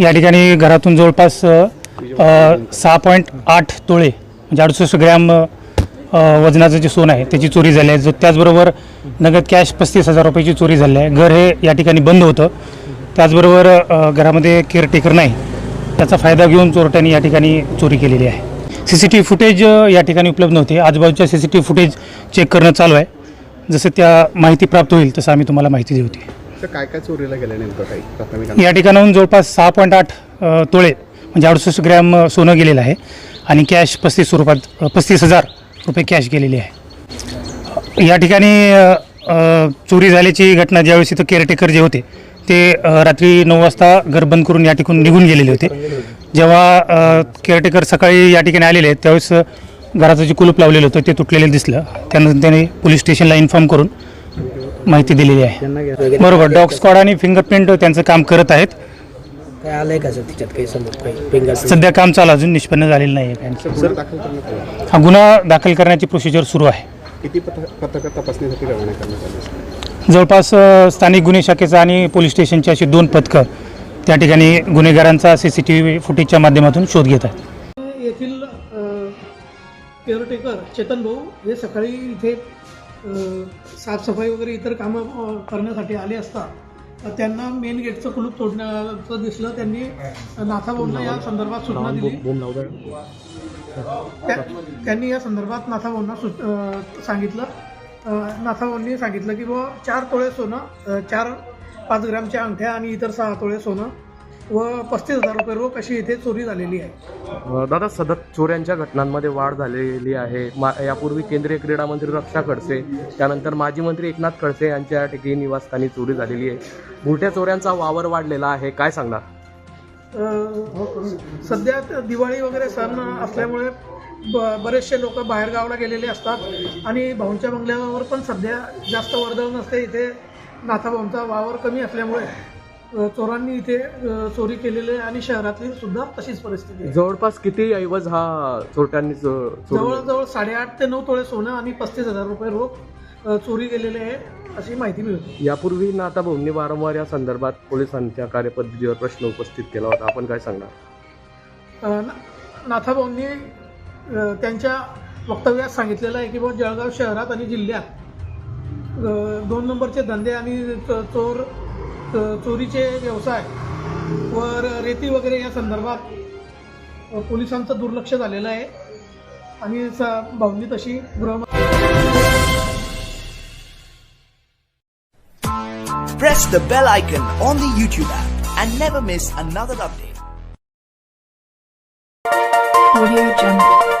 या ठिकाणी घरातून जवळपास सहा पॉईंट आठ तोळे म्हणजे अडुसष्ट ग्रॅम अ, वजनाचं जे सोनं आहे त्याची चोरी झाली आहे. जो त्याचबरोबर नगद कॅश पस्तीस हजार रुपयाची चोरी झाली आहे. घर हे या ठिकाणी बंद होतं. त्याचबरोबर अ, घरामध्ये केअरटेकर नाही. त्याचा फायदा घेऊन चोरट्यांनी या ठिकाणी चोरी केलेली आहे. C C T V footage या ठिकाणी उपलब्ध नव्हते. आजूबाजूच्या C C T V footage check करणं चालू आहे. जसं त्या माहिती प्राप्त होईल तसं आम्ही तुम्हाला माहिती देऊ तर काय काय चोरीला गेलं नेमकं काही या ठिकाणाहून जवळपास सहा पॉईंट आठ तोळे म्हणजे अडुसष्ट ग्रॅम सोनं गेलेलं आहे. आणि कॅश पस्तीस स्वरूपात पस्तीस हजार रुपये कॅश गेलेली आहे. या ठिकाणी चोरी झाल्याची घटना ज्यावेळेस इथं केअरटेकर जे होते ते रात्री नऊ वाजता घर बंद करून या ठिकाणी निघून गेलेले होते. जेव्हा केअरटेकर सकाळी या ठिकाणी आलेले आहेत त्यावेळेस घराचं जे कुलूप लावलेलं होतं ते तुटलेलं दिसलं. त्यानंतर त्याने पोलीस स्टेशनला इन्फॉर्म करून माहिती दिलेली आहे. बरोबर डॉग स्क्वॉड आणि फिंगरप्रिंट त्यांचं काम करत आहेत. काय आलंय का सर तिच्यात काही समोर? काही फिंगर सध्या काम चालू अजून निष्पन्न झालेलं नाही हा गुन्हा दाखल करण्याची प्रोसिजर सुरू आहे. किती तपासणीसाठी रवाना करण्यात आली? जवळपास स्थानिक गुन्हे शाखेचा आणि पोलीस स्टेशनची अशी दोन पथकं त्या ठिकाणी गुन्हेगारांचा सी सी टी व्ही फुटेजच्या माध्यमातून शोध घेत आहेत. येथील केअरटेकर चेतन भाऊ हे सकाळी इथे साफसफाई वगैरे इतर कामं करण्यासाठी आले असता त्यांना मेन गेटचं कुलूप तोडण्याचं दिसलं. त्यांनी नाथाभाऊंना या संदर्भात सूचना दिली. त्यांनी या संदर्भात नाथाभाऊंना सूच सांगितलं. नाथाभाऊंनी सांगितलं की बुवा चार तोळे सोनं चार पाच ग्रामच्या अंगठ्या आणि इतर सहा तोळे सोनं व पस्तीस हजार रुपये रोख अशी इथे चोरी झालेली आहे. दादा सतत चोऱ्यांच्या घटनांमध्ये वाढ झालेली आहे. मा यापूर्वी केंद्रीय क्रीडा मंत्री रक्षा खडसे त्यानंतर माजी मंत्री एकनाथ खडसे यांच्या ठिकाणी निवासस्थानी चोरी झालेली आहे. बुरट्या चोऱ्यांचा वावर वाढलेला आहे. काय सांगणार? अ, सध्या दिवाळी वगैरे सण असल्यामुळे ब- बरेचसे लोक बाहेर गावाला गेलेले असतात. आणि भाऊंच्या बंगल्यावर पण सध्या जास्त वर्दळ नसते. इथे नाथाभाऊंचा वावर कमी असल्यामुळे चोरांनी इथे चोरी केलेली आहे आणि शहरातली सुद्धा तशीच परिस्थिती आहे. जवळपास किती ऐवज हा चोरट्यांनी जवळजवळ साडेआठ ते नऊ तोळे सोनं आणि पस्तीस हजार रुपये रोख चोरी गेलेले आहे अशी माहिती मिळते. यापूर्वी नाता भाऊंनी वारंवार या संदर्भात पोलिसांच्या कार्यपद्धतीवर प्रश्न उपस्थित केला होता. आपण काय सांगणार? नाथाभाऊंनी त्यांच्या वक्तव्यात सांगितलेलं आहे की बुवा जळगाव शहरात आणि जिल्ह्यात दोन नंबरचे धंदे आणि चोर च- चोरीचे व्यवसाय व रेती वगैरे या संदर्भात पोलिसांचं दुर्लक्ष झालेलं आहे आणि स- भाऊंनी तशी गृह press the bell icon on the YouTube app and never miss another update. Audio Jungle.